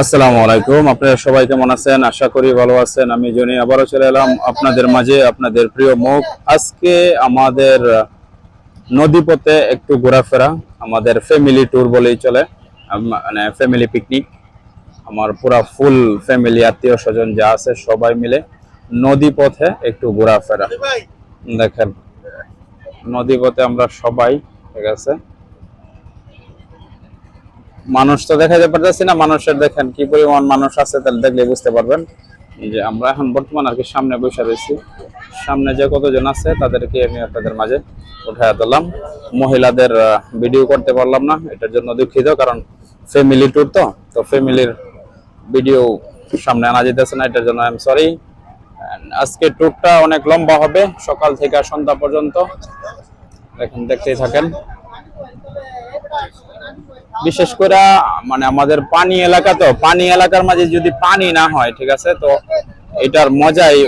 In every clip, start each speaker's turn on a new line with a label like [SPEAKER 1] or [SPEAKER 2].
[SPEAKER 1] আসসালামু আলাইকুম। আপনারা সবাই কেমন আছেন? আশা করি ভালো আছেন। আমি জনি আবারও চলে এলাম আপনাদের মাঝে, আপনাদের প্রিয় মুখ। আজকে আমাদের নদীপথে একটু ঘোরাফেরা, আমাদের ফ্যামিলি ট্যুর বলেই চলে। মানে ফ্যামিলি পিকনিক আমার পুরা ফুল ফ্যামিলি আত্মীয় স্বজন যা আছে সবাই মিলে নদী পথে একটু ঘোরাফেরা। দেখেন নদী পথে আমরা সবাই, ঠিক আছে? মানুষ তো দেখাতে পারতেছি না, মানুষের দেখেন কি পরিমাণ মানুষ আছে তাহলে দেখলে বুঝতে পারবেন। যে আমরা এখন বর্তমান আর কি সামনে বসে রয়েছি। সামনে যে কতজন আছে তাদেরকে আমি আপনাদের মাঝে উঠায় দিলাম। মহিলাদের ভিডিও করতে পারলাম না, এটার জন্য দুঃখিত কারণ ফ্যামিলি ট্যুর তো তো ফ্যামিলির ভিডিও সামনে আনা যেতেছে না, এটার জন্য আই এম সরি আজকে ট্যুরটা অনেক লম্বা হবে, সকাল থেকে সন্ধ্যা পর্যন্ত। দেখেন, দেখতেই থাকেন। বিশেষ করে মানে আমাদের পানি এলাকা তো, পানি এলাকার মাঝে যদি পানি না হয়, ঠিক আছে, তো এটার মজাই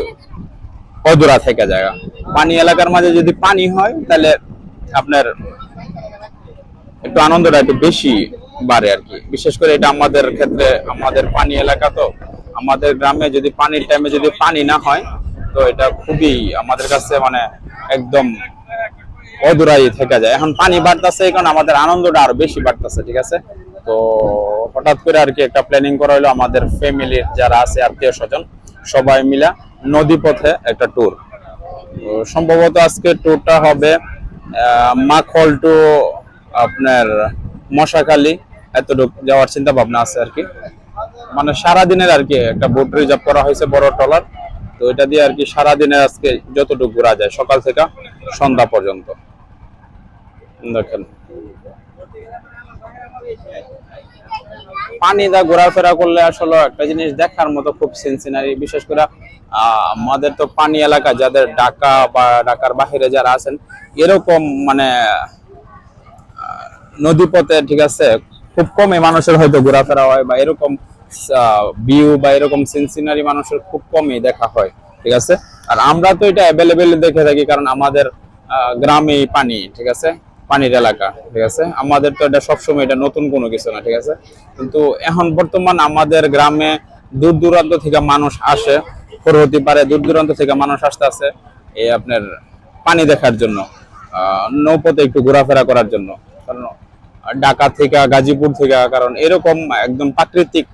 [SPEAKER 1] অধুরা থেকে যায়। পানি এলাকার মাঝে যদি পানি হয়, তাহলে আপনার একটু আনন্দটা একটু বেশি বাড়ে আর কি। বিশেষ করে এটা আমাদের ক্ষেত্রে, আমাদের পানি এলাকা তো, আমাদের গ্রামে যদি পানির টাইমে যদি পানি না হয়, তো এটা খুবই আমাদের কাছে মানে একদম অদূরাই থেকে যায়। এখন পানি বাড়তেছে এখন আমাদের আনন্দটা আরও বেশি বাড়তেছে, ঠিক আছে? তো হঠাৎ করে আর কি একটা প্ল্যানিং করা হলো, আমাদের ফ্যামিলির যারা আছে, আত্মীয় স্বজন, সবাই মিলা নদী পথে একটা ট্যুর সম্ভবত আজকে ট্যুরটা হবে মাখল টু আপনার মশাখালী। এতটুকু যাওয়ার চিন্তা ভাবনা আছে আর কি। মানে সারাদিনের আর কি একটা বোট রিজার্ভ করা হয়েছে, বড় ট্রলার। তো এটা দিয়ে আর কি সারাদিনের আজকে যতটুকু ঘোরা যায়, সকাল থেকে সন্ধ্যা পর্যন্ত। দেখেন। পানি দা ঘোরাফেরা করলে আসলে একটা জিনিস দেখার মতো খুব সিনসিনারি বিশেষ করে আমাদের তো পানি এলাকা, যাদের ঢাকা বা ঢাকার বাহিরে যারা আছেন, এরকম মানে নদীপথে ঠিক আছে, খুব কমই মানুষের হয়তো ঘোরাফেরা হয় বা এরকম ভিউ বা এরকম সিনসিনারি মানুষের খুব কমই দেখা হয় ঠিক আছে? আর আমরা তো এটা অ্যাভেলেবেল দেখে থাকি কারণ আমাদের আহ, গ্রামেই পানি ঠিক আছে? পানির এলাকা ঠিক আছে? আমাদের তো এটা সবসময় এটা নতুন কোনো কিছু না ঠিক আছে? কিন্তু এখন বর্তমান আমাদের গ্রামে দূর দূরান্ত থেকে মানুষ আসে হতে পারে দূর দূরান্ত থেকে মানুষ আসতে আসে এই আপনার পানি দেখার জন্য নৌপথে একটু ঘোরাফেরা করার জন্য। কারণ ঢাকা থেকে গাজীপুর থেকে কারণ এরকম একদম প্রাকৃতিক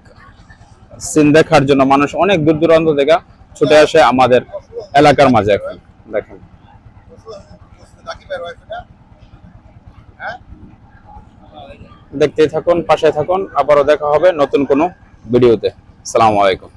[SPEAKER 1] সিন দেখার জন্য মানুষ অনেক দূর দূরান্ত থেকে ছুটে আসে আমাদের এলাকার মাঝে এখন। দেখেন। দেখতে থাকুন, পাশে থাকুন, আবারও দেখা হবে নতুন কোনো ভিডিওতে। সালামু আলাইকুম।